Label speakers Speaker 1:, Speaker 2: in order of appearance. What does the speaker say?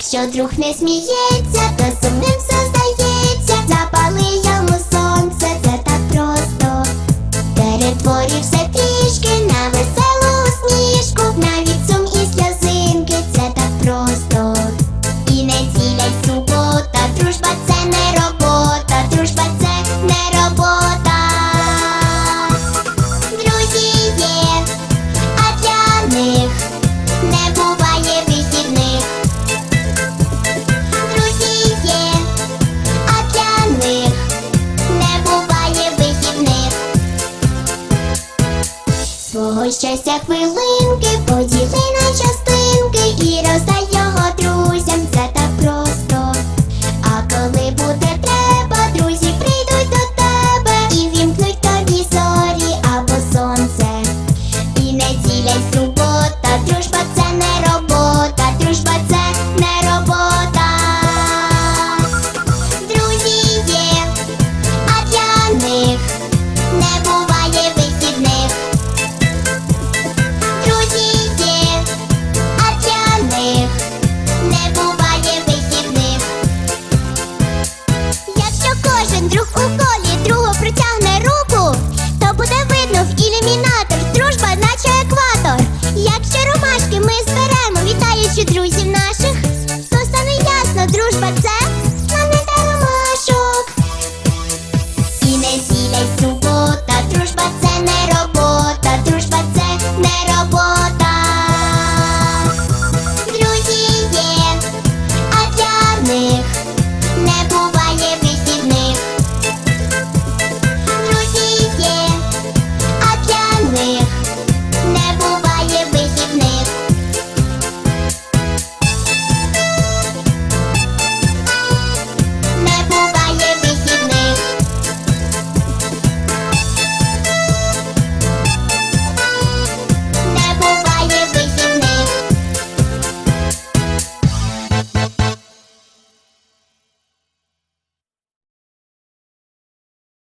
Speaker 1: Якщо друг не сміється, то сумним Свого щастя хвилинки